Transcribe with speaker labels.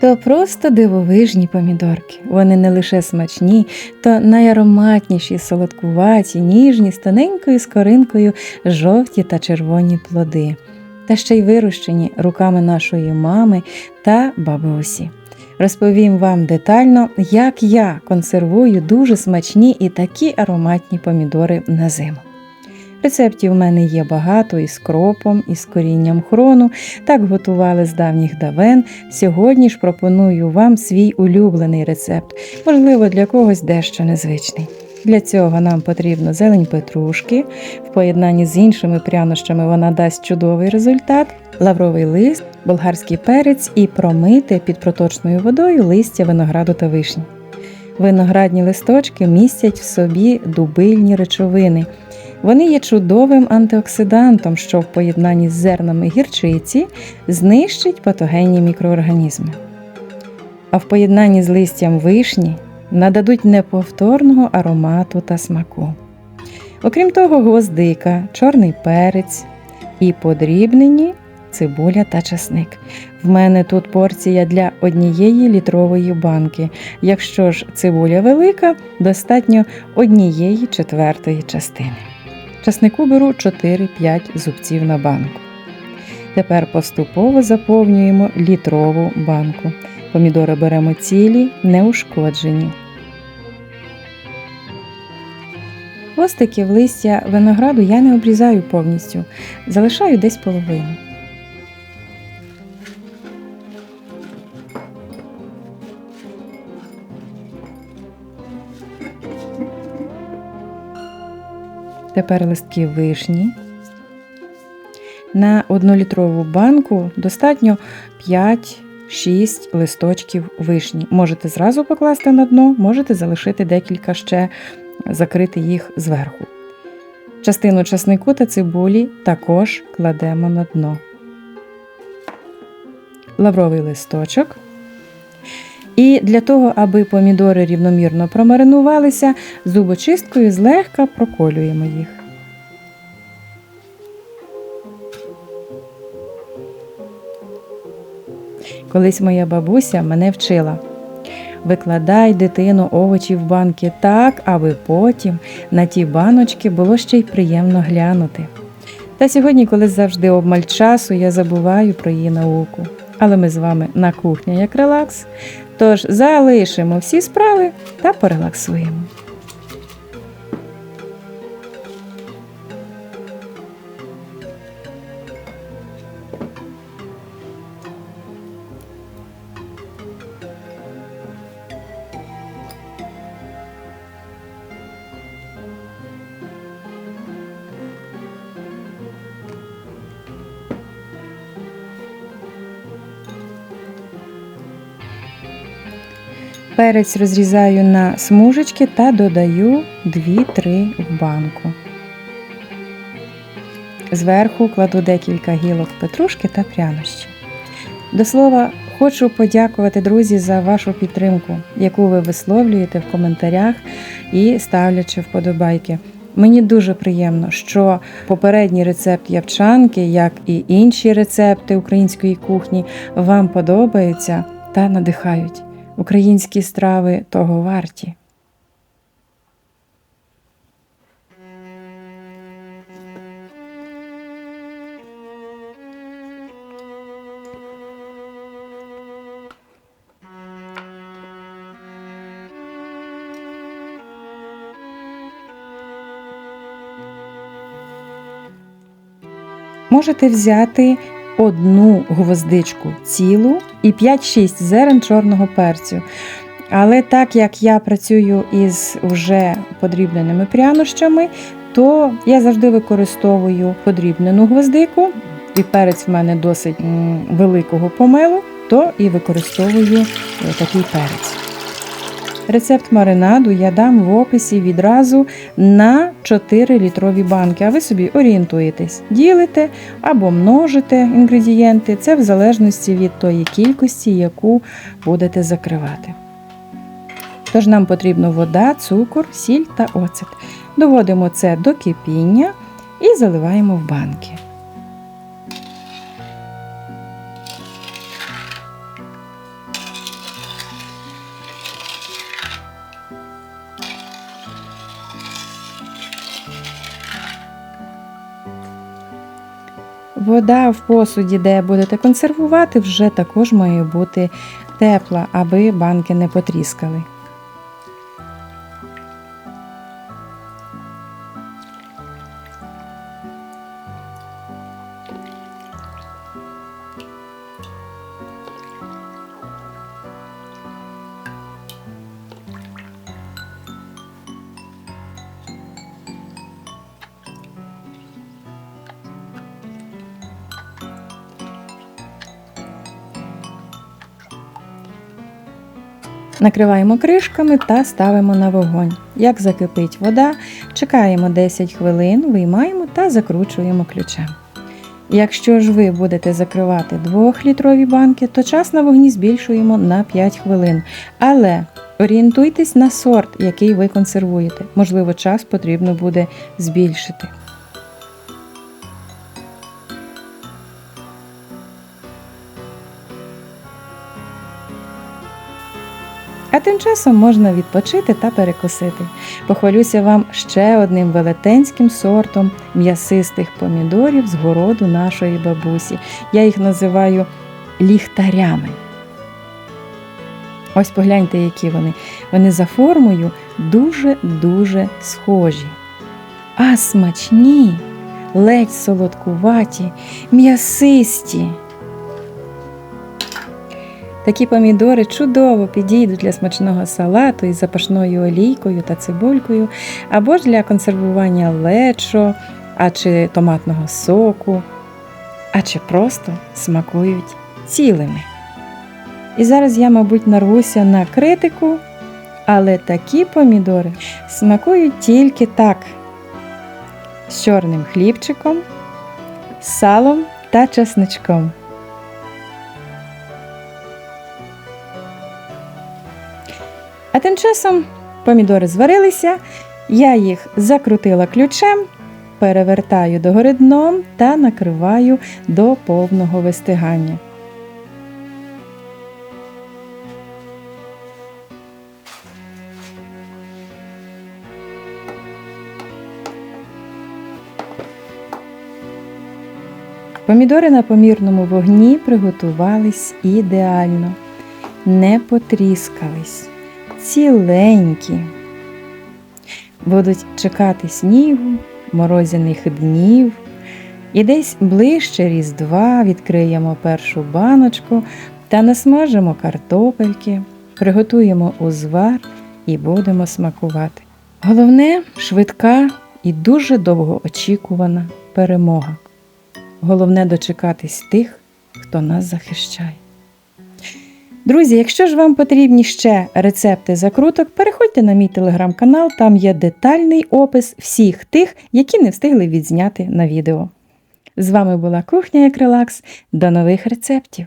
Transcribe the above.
Speaker 1: То просто дивовижні помідорки. Вони не лише смачні, то найароматніші, солодкуваті, ніжні, з тоненькою скоринкою жовті та червоні плоди, та ще й вирощені руками нашої мами та бабусі. Розповім вам детально, як я консервую дуже смачні і такі ароматні помідори на зиму. Рецептів в мене є багато із кропом, із корінням хрону. Так готували з давніх давен. Сьогодні ж пропоную вам свій улюблений рецепт, можливо, для когось дещо незвичний. Для цього нам потрібно зелень петрушки. В поєднанні з іншими прянощами вона дасть чудовий результат, лавровий лист, болгарський перець і промити під проточною водою листя винограду та вишні. Виноградні листочки містять в собі дубильні речовини. Вони є чудовим антиоксидантом, що в поєднанні з зернами гірчиці знищить патогенні мікроорганізми. А в поєднанні з листям вишні нададуть неповторного аромату та смаку. Окрім того, гвоздика, чорний перець і подрібнені цибуля та часник. В мене тут порція для однієї літрової банки. Якщо ж цибуля велика, достатньо однієї четвертої частини. Часнику беру 4-5 зубців на банку. Тепер поступово заповнюємо літрову банку. Помідори беремо цілі, неушкоджені. Хвостиків листя винограду я не обрізаю повністю, залишаю десь половину. Тепер листки вишні. На 1-літрову банку достатньо 5-6 листочків вишні. Можете зразу покласти на дно, можете залишити декілька ще, закрити їх зверху. Частину часнику та цибулі також кладемо на дно. Лавровий листочок. І для того, аби помідори рівномірно промаринувалися, зубочисткою злегка проколюємо їх. Колись моя бабуся мене вчила. Викладай дитину овочі в банки так, аби потім на ті баночки було ще й приємно глянути. Та сьогодні, коли завжди обмаль часу, я забуваю про її науку. Але ми з вами на кухні як релакс. Тож залишимо всі справи та порелаксуємо. Перець розрізаю на смужечки та додаю 2-3 в банку. Зверху кладу декілька гілок петрушки та прянощі. До слова, хочу подякувати друзі за вашу підтримку, яку ви висловлюєте в коментарях і ставлячи вподобайки. Мені дуже приємно, що попередній рецепт явчанки, як і інші рецепти української кухні, вам подобаються та надихають. Українські страви того варті. Можете взяти одну гвоздичку цілу і 5-6 зерен чорного перцю. Але так як я працюю із вже подрібненими прянощами, то я завжди використовую подрібнену гвоздику, і перець в мене досить великого помелу, то і використовую такий перець. Рецепт маринаду я дам в описі відразу на 4 літрові банки, а ви собі орієнтуєтесь, ділите або множите інгредієнти, це в залежності від тої кількості, яку будете закривати. Тож нам потрібна вода, цукор, сіль та оцет. Доводимо це до кипіння і заливаємо в банки. Вода в посуді, де будете консервувати, вже також має бути тепла, аби банки не потріскали. Накриваємо кришками та ставимо на вогонь. Як закипить вода, чекаємо 10 хвилин, виймаємо та закручуємо ключем. Якщо ж ви будете закривати 2-літрові банки, то час на вогні збільшуємо на 5 хвилин. Але орієнтуйтесь на сорт, який ви консервуєте. Можливо, час потрібно буде збільшити. Часом можна відпочити та перекусити. Похвалюся вам ще одним велетенським сортом м'ясистих помідорів з городу нашої бабусі. Я їх називаю ліхтарями. Ось погляньте, які вони. Вони за формою дуже-дуже схожі. А смачні, ледь солодкуваті, м'ясисті. Такі помідори чудово підійдуть для смачного салату із запашною олійкою та цибулькою, або ж для консервування лечо, а чи томатного соку, а чи просто смакують цілими. І зараз я, мабуть, нарвуся на критику, але такі помідори смакують тільки так: з чорним хлібчиком, салом та чесничком. А тим часом помідори зварилися, я їх закрутила ключем, перевертаю догори дном та накриваю до повного вистигання. Помідори на помірному вогні приготувались ідеально, не потріскались ціленькі. Будуть чекати снігу, морозяних днів. І десь ближче Різдва відкриємо першу баночку та насмажимо картопельки, приготуємо узвар і будемо смакувати. Головне швидка і дуже довгоочікувана перемога. Головне дочекатись тих, хто нас захищає. Друзі, якщо ж вам потрібні ще рецепти закруток, переходьте на мій телеграм-канал, там є детальний опис всіх тих, які не встигли відзняти на відео. З вами була кухня як релакс. До нових рецептів!